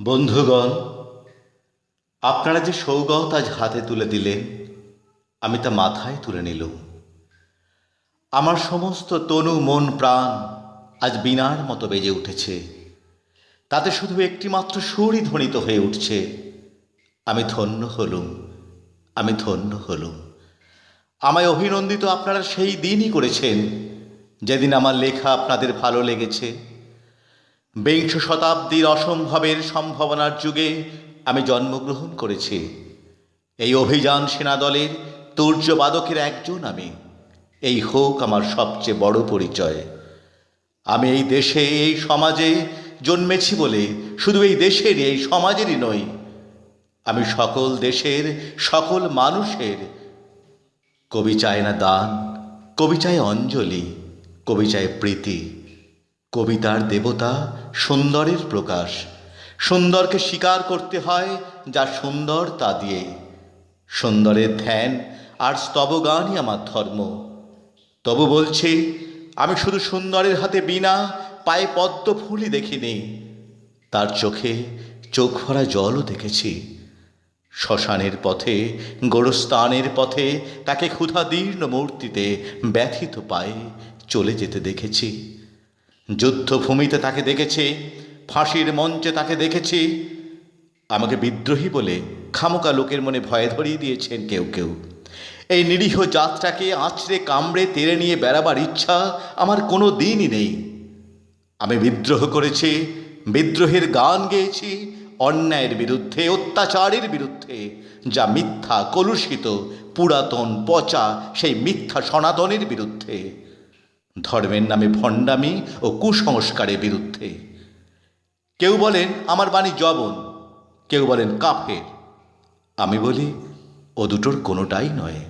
বন্ধুগণ, আপনারা যে সৌগত আজ হাতে তুলে দিলেন, আমি তা মাথায় তুলে নিলুম। আমার সমস্ত তনু মন প্রাণ আজ বিনার মতো বেজে উঠেছে। তাতে শুধু একটিমাত্র সুরই ধ্বনিত হয়ে উঠছে। আমি ধন্য হলুম, আমি ধন্য হলুম। আমায় অভিনন্দিত আপনারা সেই দিনই করেছেন, যেদিন আমার লেখা আপনাদের ভালো লেগেছে। বিংশ শতাব্দীর অসম্ভবের সম্ভাবনার যুগে আমি জন্মগ্রহণ করেছি। এই অভিযান সেনাদলের তুর্যবাদকের একজন আমি। এই হোক আমার সবচেয়ে বড় পরিচয়। আমি এই দেশে, এই সমাজে জন্মেছি বলে শুধু এই দেশের, এই সমাজেরই নই। আমি সকল দেশের, সকল মানুষের। কবি চায় না দান, কবি চায় অঞ্জলি, কবি চায় প্রীতি। কবিতার দেবতা সুন্দরের প্রকাশ। সুন্দরকে স্বীকার করতে হয় যা সুন্দর তা দিয়ে। সুন্দরের ধ্যান আর স্তবগানই আমার ধর্ম। তবু বলছি, আমি শুধু সুন্দরের হাতে বিনা পায়ে পদ্ম ফুলই দেখিনি। তার চোখে চোখ ভরা জলও দেখেছি। শ্মশানের পথে, গোরস্থানের পথে, তাকে ক্ষুধাদীর্ণ মূর্তিতে ব্যথিত পায়ে চলে যেতে দেখেছি। যুদ্ধভূমিতে তাকে দেখেছি, ফাঁসির মঞ্চে তাকে দেখেছি। আমাকে বিদ্রোহী বলে খামোকা লোকের মনে ভয় ধরিয়ে দিয়েছেন কেউ কেউ। এই নিরীহ জাতটাকে আঁচড়ে, কামড়ে, তেড়ে নিয়ে বেড়াবার ইচ্ছা আমার কোনো দিনই নেই। আমি বিদ্রোহ করেছি, বিদ্রোহের গান গেয়েছি, অন্যায়ের বিরুদ্ধে, অত্যাচারের বিরুদ্ধে, যা মিথ্যা, কলুষিত, পুরাতন, পচা, সেই মিথ্যা সনাতনের বিরুদ্ধে। ধর্মের নামে ভণ্ডামি ও কুসংস্কারের বিরুদ্ধে। কেউ বলেন, আমার বাণী জবন। কেউ বলেন, কাফের। আমি বলি, ও দুটোর কোনোটাই নয়।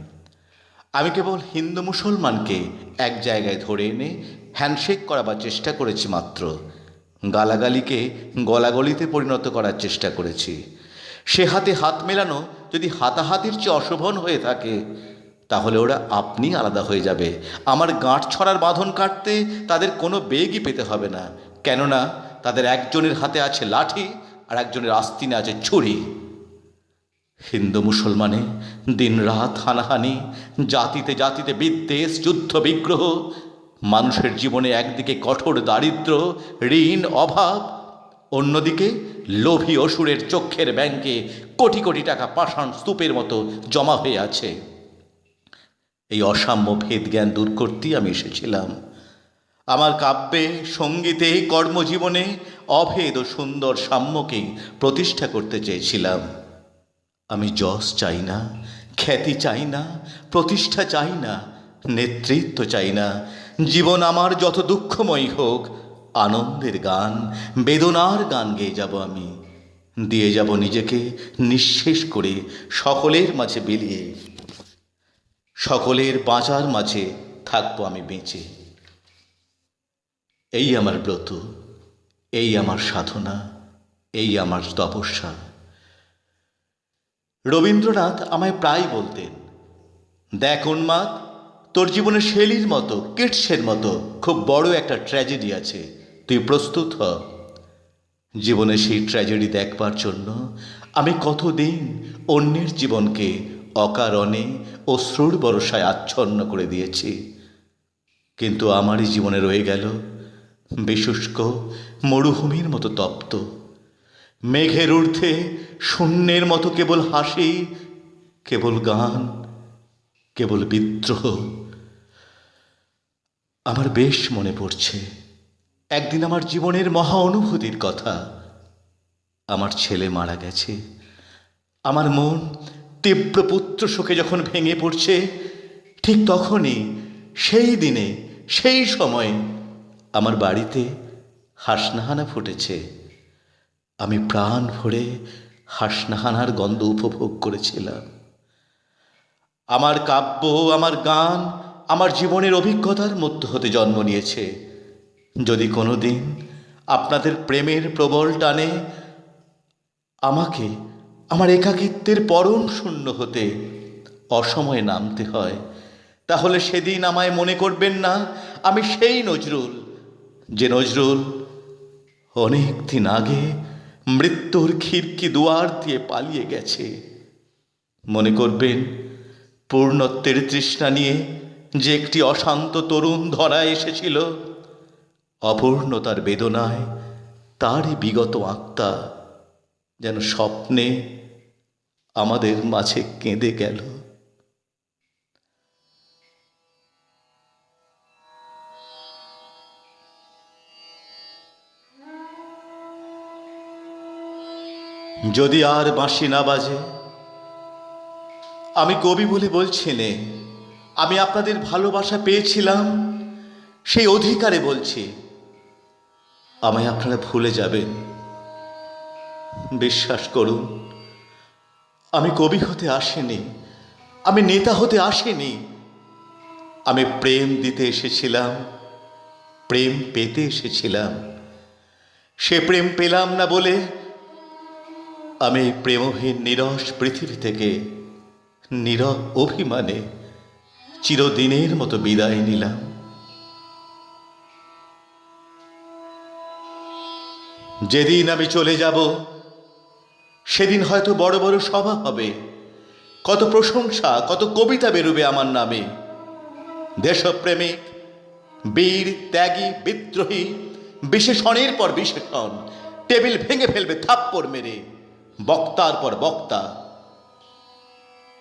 আমি কেবল হিন্দু মুসলমানকে এক জায়গায় ধরে এনে হ্যান্ডশেক করাবার চেষ্টা করেছি মাত্র। গালাগালিকে গলাগলিতে পরিণত করার চেষ্টা করেছি। সে হাতে হাত মেলানো যদি হাতাহাতির চেয়ে অশোভন হয়ে থাকে তাহলে ওরা আপনি আলাদা হয়ে যাবে। আমার গাঁট ছড়ার বাঁধন কাটতে তাদের কোনো বেগই পেতে হবে না। কেননা তাদের একজনের হাতে আছে লাঠি আর একজনের আস্তিনে আছে ছুরি। হিন্দু মুসলমানে দিনরাত হানাহানি, জাতিতে জাতিতে বিদ্বেষ, যুদ্ধ, বিগ্রহ, মানুষের জীবনে একদিকে কঠোর দারিদ্র, ঋণ, অভাব, অন্যদিকে লোভী অসুরের চক্ষের ব্যাংকে কোটি কোটি টাকা পাষাণ স্তূপের মতো জমা হয়ে আছে। এই অসাম্য ভেদ জ্ঞান দূর করতেই আমি এসেছিলাম। আমার কাব্যে, সঙ্গীতে, কর্মজীবনে অভেদ ও সুন্দর সাম্যকে প্রতিষ্ঠা করতে চেয়েছিলাম। আমি যশ চাই না, খ্যাতি চাই না, প্রতিষ্ঠা চাই না, নেতৃত্ব চাই না। জীবন আমার যত দুঃখময় হোক, আনন্দের গান, বেদনার গান গেয়ে যাব আমি। দিয়ে যাব নিজেকে নিঃশেষ করে সকলের মাঝে বিলিয়ে সকলের বাঁচার মাঝে থাকব আমি বেঁচে। এই আমার ব্রত, এই আমার সাধনা, এই আমার তপস্যা। রবীন্দ্রনাথ আমায় প্রায় বলতেন, দেখ উন্মাদ, তোর জীবনে শেলির মতো, কিটসের মতো খুব বড় একটা ট্র্যাজেডি আছে, তুই প্রস্তুত হ। জীবনে সেই ট্র্যাজেডি দেখবার জন্য আমি কতদিন অন্যের জীবনকে অকারণে অশ্রুর বরসায় আচ্ছন্ন করে দিয়েছি। কিন্তু আমারই জীবনে রয়ে গেল বিশুষ্ক মরুভূমির মতো তপ্ত। মেঘের ঊর্ধ্বে শূন্যের মতো কেবল হাসি, কেবল গান, কেবল বিদ্রোহ। আমার বেশ মনে পড়ছে, একদিন আমার জীবনের মহা অনুভূতির কথা। আমার ছেলে মারা গেছে, আমার মন তীব্র পুত্র শোকে যখন ভেঙে পড়ছে, ঠিক তখনই সেই দিনে, সেই সময়ে আমার বাড়িতে হাসনাহানা ফুটেছে। আমি প্রাণ ভরে হাসনাহানার গন্ধ উপভোগ করেছিলাম। আমার কাব্য, আমার গান, আমার জীবনের অভিজ্ঞতার মধ্য হতে জন্ম নিয়েছে। যদি কোনো দিন আপনাদের প্রেমের প্রবল টানে আমাকে আমার একাকিত্বের পরম শূন্য হতে অসময়ে নামতে হয়। তাহলে সেদিন আমায় মনে করবেন না, আমি সেই নজরুল, যে নজরুল অনেক দিন আগে মৃত্যুর খিড়কি দুয়ার দিয়ে পালিয়ে গেছে। মনে করবেন, পূর্ণত্বের তৃষ্ণা নিয়ে যে একটি অশান্ত তরুণ ধরা এসেছিল, অপূর্ণতার বেদনায় তারই বিগত আত্মা যেন স্বপ্নে আমাদের মাঝে কেঁদে গেল। যদি আর বাঁশি না বাজে, আমি কবি বলে বলছি নে আমি আপনাদের ভালোবাসা পেয়েছিলাম, সেই অধিকারে বলছি, আমায় আপনারা ভুলে যাবেন। বিশ্বাস করুন আমি কবি হতে আসিনি, আমি নেতা হতে আসিনি। আমি প্রেম দিতে এসেছিলাম, প্রেম পেতে এসেছিলাম। সে প্রেম পেলাম না বলে আমি প্রেমহীন নিরস পৃথিবী থেকে নীরব অভিমানে চিরদিনের মতো বিদায় নিলাম। যেদিন আমি চলে যাব সেদিন হয়তো বড় বড় সভা হবে। কত প্রশংসা, কত কবিতা বেরোবে আমার নামে। দেশপ্রেমিক, বীর, ত্যাগী, বিদ্রোহী, বিশেষণের পর বিশেষণ, টেবিল ভেঙে ফেলবে থাপ্পড় মেরে, বক্তার পর বক্তা।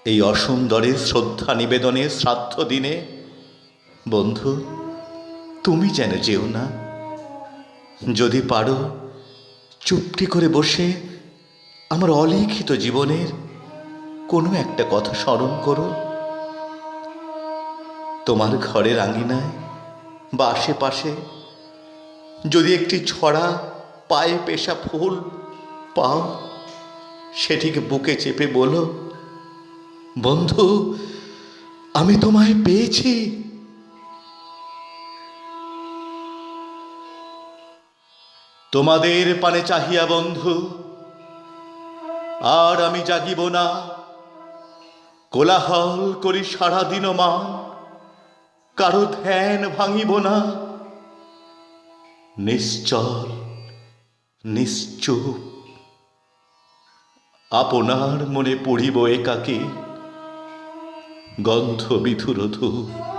এই অসুন্দরের শ্রদ্ধা নিবেদনে শ্রাদ্ধ দিনে, বন্ধু, তুমি যেন যেও না। যদি পারো, চুপটি করে বসে আমার অলিখিত জীবনের কোনো একটা কথা স্মরণ করো। তোমার ঘরের আঙিনায় বা আশেপাশে যদি একটি ছড়া পায়ে পেশা ফুল পাও সেটিকে বুকে চেপে বলো, বন্ধু, আমি তোমায় পেয়েছি। তোমাদের পানে চাহিয়া বন্ধু আর আমি জাগিব না। কোলাহল করি সারাদিন মা, কারও ধ্যান ভাঙিব না। নিশ্চল, নিশ্চুপ, আপনার মনে পড়িব একাকে গন্ধ বিধুর ধূপ।